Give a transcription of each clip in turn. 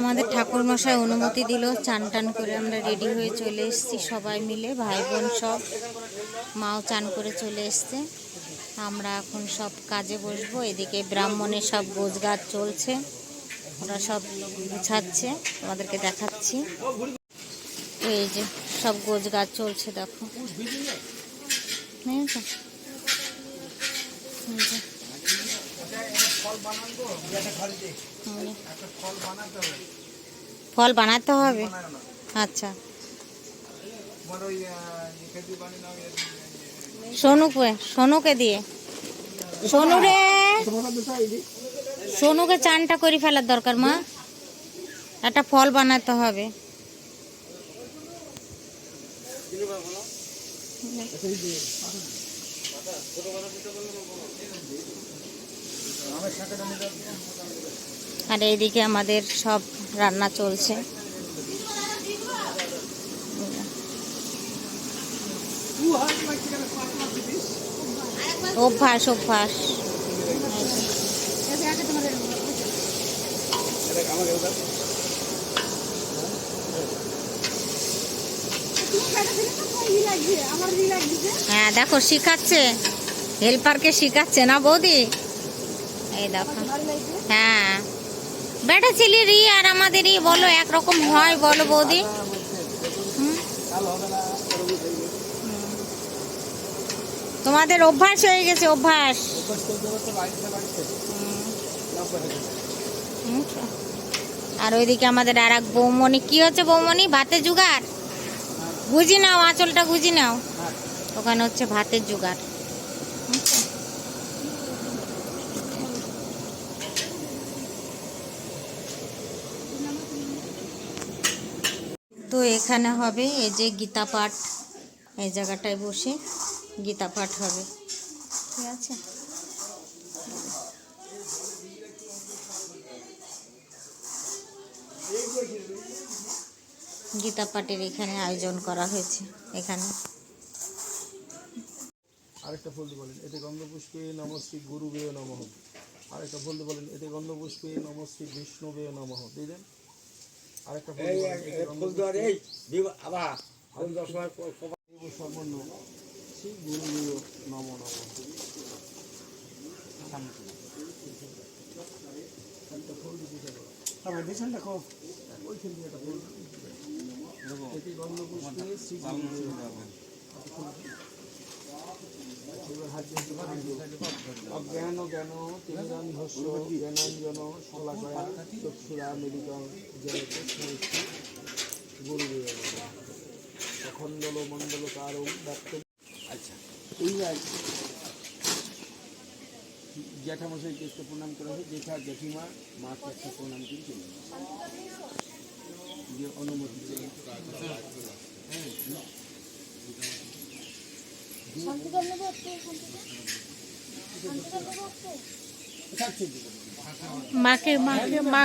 আমাদের ঠাকুর মশাই অনুমতি দিল চান টান করে আমরা রেডি হয়ে চলে এসেছি সবাই মিলে ভাই বোন সব। মাও চান করে চলে এসছে। আমরা এখন সব কাজে বসবো, এদিকে ব্রাহ্মণের সব গোছগাছ চলছে। ওরা সব গুছাচ্ছে, তোমাদেরকে দেখাচ্ছি। এই যে সব গোছগাছ চলছে, দেখো দেখেছ? এই যে। এই যে। ফল বানাতে হবে। আচ্ছা। সোনুকে সোনুকে দিয়ে। সোনু রে সোনুকে চানটা করে ফেলার দরকার মা। একটা ফল বানাতে হবে। আর এইদিকে আমাদের সব রান্না চলছে। অভ্যাস অভ্যাস। হ্যাঁ দেখো, শিখাচ্ছে। হেল্পারকে শিখাচ্ছে না, বৌদি? এই দেখো। হ্যাঁ। বেটা ছেলে রি আর আমাদের ই বলো একরকম হয় বলো বৌদি। তোমাদের অভ্যাস হয়ে গেছে, অভ্যাস। হুম। আর ওইদিকে আমাদের আর এক বৌমণি। কি হচ্ছে বৌমণি? ভাতের জোগাড়? গুজি নাও, আঁচলটা গুজি নাও। ওখানে হচ্ছে ভাতের জোগাড়। এখানে হবে এই যে গীতা পাঠ। এই জায়গাটায় বসে গীতা পাঠ হবে। ঠিক আছে? গীতা পাঠের এখানে আয়োজন করা হয়েছে এখানে। আরেকটা ফলতে বলেন এতে গন্ধপুষ্পে নমশ্রী গুরুবে নমঃ আরেকটা ফলতে বলেন এতে গন্ধপুষ্পে নমশ্রী বিষ্ণুবে নমঃ। দেন আরেকটা ফলতে বলেন, এতে গন্ধপুষ্পে সর্বর্ণ শ্রী গুরুবে নম। দিয়ে দিও। অজ্ঞান জ্ঞান তিমিরান্ধস্য জ্ঞানাঞ্জন শলাকয়া চক্ষুরা মেডিকল জয়তে স্মৃতি গুরুদেব অখণ্ডল মণ্ডল কারণ ব্যক্ত আচ্ছা এইবার জ্যাঠামশাইকে একটা প্রণাম করা হয় জেঠা জেঠিমা মাকে একটা প্রণাম করে যে অনুমতি। মাকে মাকে, মা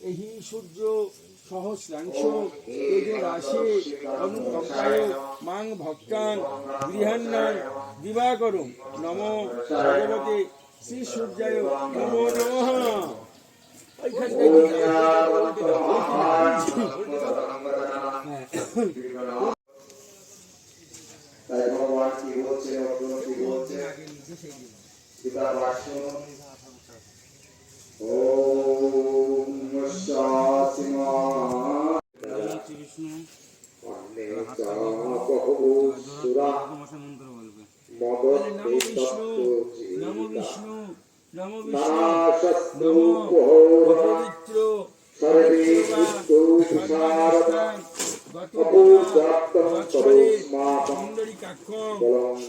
এহি সূর্য সহস্রাংশ তেজ রাশি অনুকম্পায় মাং ভক্তান গৃহান্নান দিবাকরুম। নম ভগবতে শ্রী সূর্যায় নমো। নমঃ ভগবান কি ভাষ্য ওম শাসিমা অন্নে চা বহু সুরা মদ নমো বিষ্ণু নমো বিষ্ণু নমো বিষ্ণু নাশস্তু নমো বহু অপবিত্র সর্বে বিষ্ণু তুষারদান অপূজাপ্তম তরুস্মাকম পুণ্ডরিকাক্ষম বলং স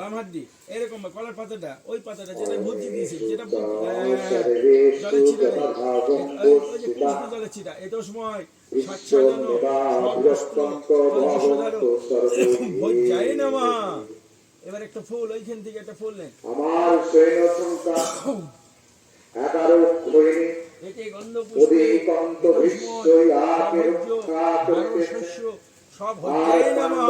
আমাদের এরকম কলার পাতাটা ওই পাতাটা যেটা বুদ্ধি দিয়েছি যেটা এত সময় সাচ্ছাদন নিবা এবার একটা ফুল ওইখান থেকে একটা ফুল নেন। আমার সৈন্য সংখ্যা এগারো পুষ্পে অধিকন্ত বিশ্বই আপে রক্ষা করিতেছে। সব হজ্জাই নামা।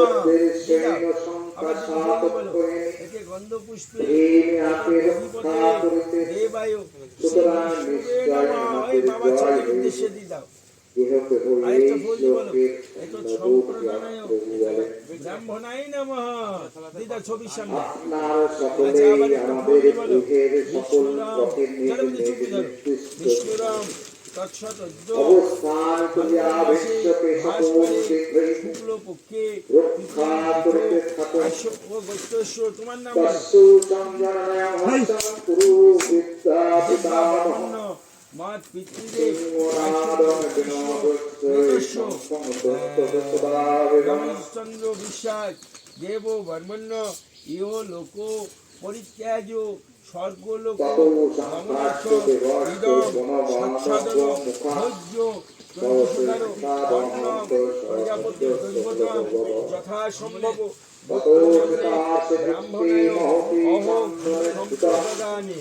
সৈন্য সংখ্যা সাত তুমি বলো ক্ষয়িনী এতে গন্ধ পুষ্পে তিনি আপে রক্ষা করিতেছে। সুতরাং নিশ্চয় বাবা জয় হইবে। আরেকটা বলো। ব্রাহ্মণাই নমঃ দিদা ছবির সামনে। বিষ্ণুরাম। গৈত্রস্য তোমার নাম সংসমদস্তবসদাবিগম রমেশচন্দ্র বিশ্বাস দেব বর্মণ্য ইহ লোক পরিত্যাজ স্বর্গলোক ইদম বনবান সাচ্ছাদন মুখা ভোজ্য চন্দ্রসুধার বর্ণম প্রজাপতি দৈবতম যথা সম্ভব ব্রাহ্মণায় অহম সম্প্রদানে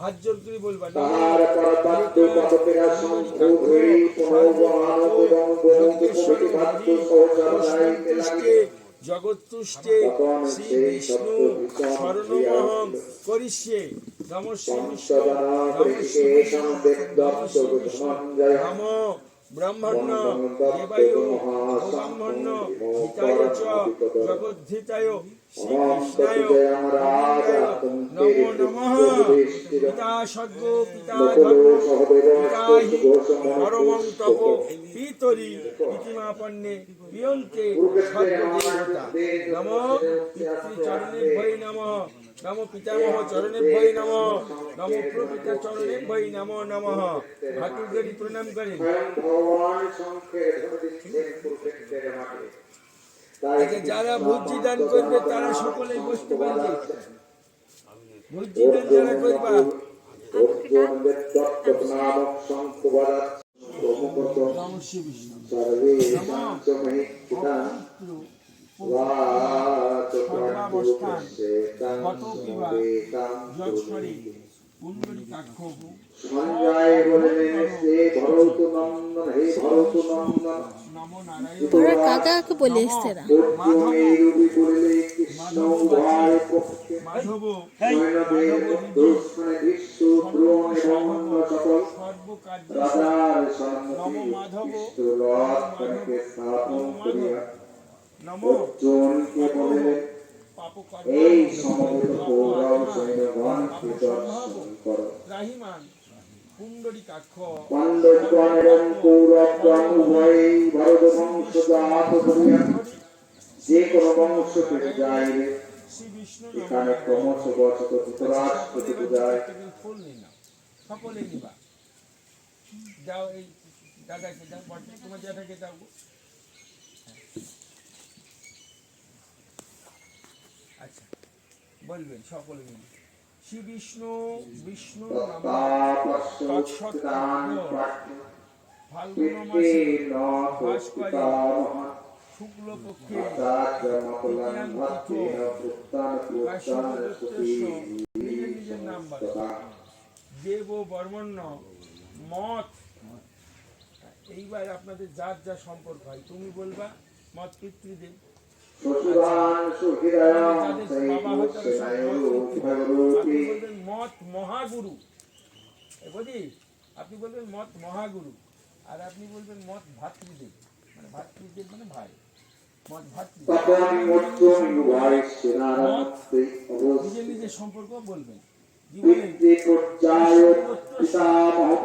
হাত জোর করে বলবা তাহার পরপাদ্য এবং তুষ্টে শ্রী বিষ্ণু শরণমহম করিষ্যে। নম শ্রী বিষ্ণু নম শ্রী বিষ্ণু। নম বিষ্ণু। ব্রহ্মণ্য হিতায় চ জগদ্ধিতায় শ্রী কৃষ্ণায় নমো নমঃ পিতা পিতা ধর্ম পিতাহি পরমং তপ পিতরি ইতিমাপন্নে পিয়ন্তে সর্বদেবতা নম পিতৃচরণে ভৈ নম। নম পিতামহ চরণে ভৈ নম। নম প্রপিতা চরণে ভৈ নম নম। হাঁটু গড়ি প্রণাম করেন। আচ্ছা, যারা ভোজ্যি দান করবে তারা সকলেই বসতে পারবে। দান যারা করবা অর্জুন বেদত্তক নামক সঞ্জয় বললেন সে ভরত নন্দন হে ভরত নন্দন তোরা কাকাকে বলে এসছে না অর্জুন এই কৃষ্ণ উভয় পক্ষে মাধব দর্শনে বিশ্ব দ্রোণ এবং অন্য সকল সর্বকার্য রাজার কৃষ্ণ লক্ষণকে স্থাপন করিয়া নম বললেন পাপ এই সমবেত কৌরব সৈন্যগণকে দর্শন কর রাহিমান পাণ্ডবগণ এবং কৌরবগণ উভয়েই ভরত বংশ জাত করিয়া যে কোনো বংশ পেতে যাইবে। এখানে ক্রমশ বচত ধৃতরাষ্ট্র পেতে যায়। ফুল নিয়ে নাও সকলে নিবা। যাও এই দাদাকে দাও তোমার জ্যাঠাকে দাও গো। আচ্ছা বলবেন, সকলে মিলে। শ্রী বিষ্ণু বিষ্ণু দেব মত। এইবার আপনাদের যার যা সম্পর্ক হয়, তুমি বলবা, মত পিতৃদেব। আপনি বলবেন মত মহাগুরু বুঝি আপনি বলবেন মত মহাগুরু। আর আপনি বলবেন মত ভাতৃদেব। মানে ভাতৃদেব মানে ভাই। মত নিজের সম্পর্ক বলবেন। পর্যায় পিতামহ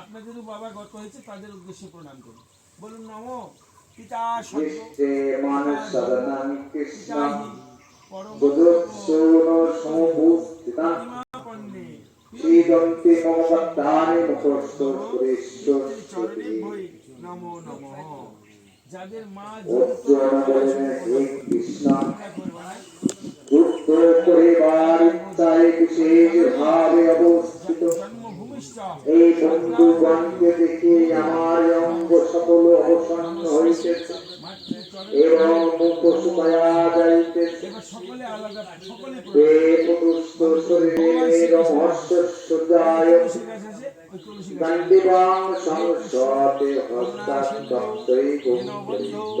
আপনাদের বাবা গত হয়েছে তাদের উদ্দেশ্যে প্রণাম করুন। বলুন নম পিতা যাদের মা কৃষ্ণ। করিবার ইচ্ছায় বিশেষ ভাবে অবস্থিত এই বন্ধুগণকে দেখে আমার অঙ্গ সকল অবসন্ন হইতেছে এবং মুখ শুকায়া যাইতেছে পুতুষ্ট শরীরে রহস্য গাছ দণ্ডিবাং সংসতে জগৎ গোবিন্দ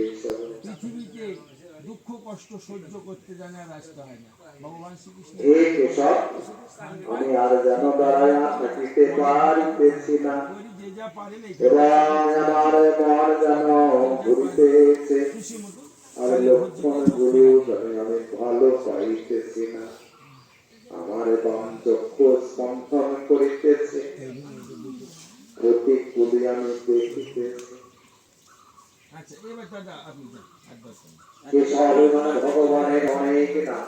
কষ্ট সহ্য করতে জানে আর আসতে হয় না ভগবান শ্রীকৃষ্ণ হে কেশব আমি আর যেন দাঁড়াইয়া থাকিতে পারিতেছি না যে যা পারেন আমার মন যেন ঘুরিতেছে আর লক্ষণ গুরু আমি আমি ভালো পাইতেছি না আমার চক্ষু স্পন্দন করিতেছে প্রতিকূলে আমি দেখিতেছি আচ্ছা এবার দাদা আপনি যান এবং ভগবানের অনেক নাম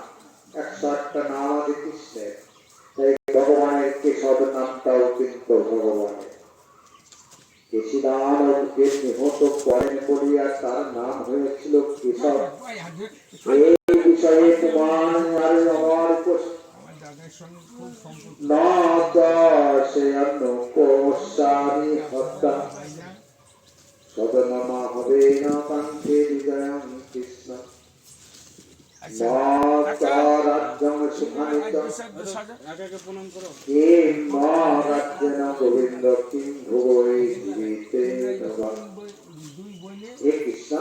একশো একটা নাম আছে কৃষ্ণের তাই ভগবানের কেশব নামটাও কিন্তু ভগবানের। কেশিদান কে নিহত করেন বলিয়া তার নাম হয়েছিল কেশব। এই বিষয়ে তোমার আর আমার না দাসেয়ন কোশানি হত্যা। ভাইজান সদনামা হবে না কাঙ্ক্ষে বিজয়ং কৃষ্ণ আচ্ছা মা রাজ্যং সুখানিত কিম রাজ্যেন গোবিন্দ কিম ভুবৈ জীবিতে নবা হে কৃষ্ণ